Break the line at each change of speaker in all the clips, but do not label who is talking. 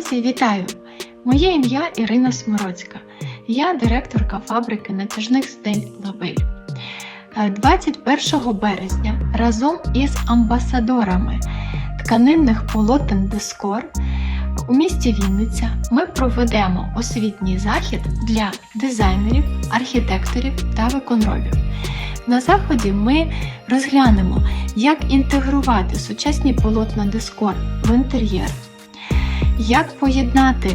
Друзі, вітаю! Моє ім'я Ірина Смородська. Я директорка фабрики натяжних стель Лабель. Е, 21 березня разом із амбасадорами тканинних полотен Дискор у місті Вінниця ми проведемо освітній захід для дизайнерів, архітекторів та виконробів. На заході ми розглянемо, як інтегрувати сучасні полотна Дискор в інтер'єр, як поєднати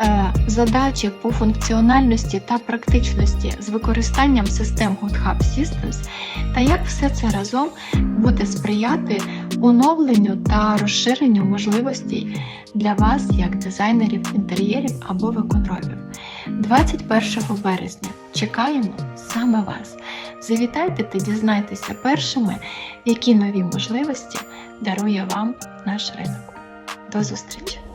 е, задачі по функціональності та практичності з використанням систем GoodHub Systems, та як все це разом буде сприяти оновленню та розширенню можливостей для вас як дизайнерів інтер'єрів або виконробів. 21 березня чекаємо саме вас. Завітайте та дізнайтеся першими, які нові можливості дарує вам наш ринок. До зустрічі!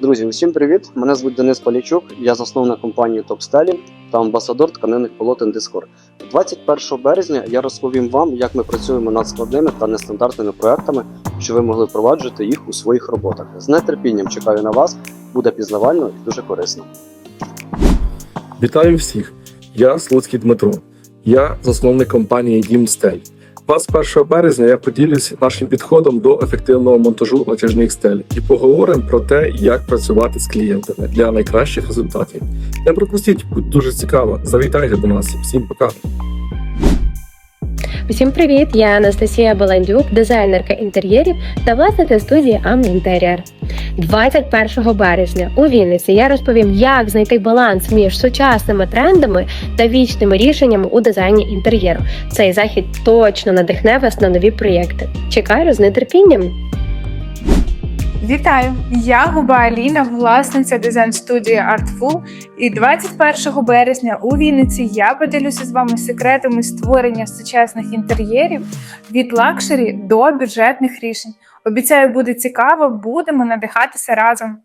Друзі, усім привіт! Мене звуть Денис Полічук, я засновник компанії TopStyle та амбасадор тканинних полотен Discord. 21 березня я розповім вам, як ми працюємо над складними та нестандартними проектами, щоб ви могли впроваджувати їх у своїх роботах. З нетерпінням чекаю на вас, буде пізнавально і дуже корисно.
Вітаю всіх! Я Слуцький Дмитро. Я засновник компанії Дім Стель. 21 березня я поділюся нашим підходом до ефективного монтажу натяжних стель і поговоримо про те, як працювати з клієнтами для найкращих результатів. Не пропустіть, будь дуже цікаво. Завітайте до нас. Всім пока!
Усім привіт! Я Анастасія Баландюк, дизайнерка інтер'єрів та власниця студії Інтер'єр. 21 березня у Вінниці я розповім, як знайти баланс між сучасними трендами та вічними рішеннями у дизайні інтер'єру. Цей захід точно надихне вас на нові проєкти. Чекаю з нетерпінням.
Вітаю! Я Губа Аліна, власниця дизайн-студії Artful. І 21 березня у Вінниці я поділюся з вами секретами створення сучасних інтер'єрів від лакшері до бюджетних рішень. Обіцяю, буде цікаво, будемо надихатися разом.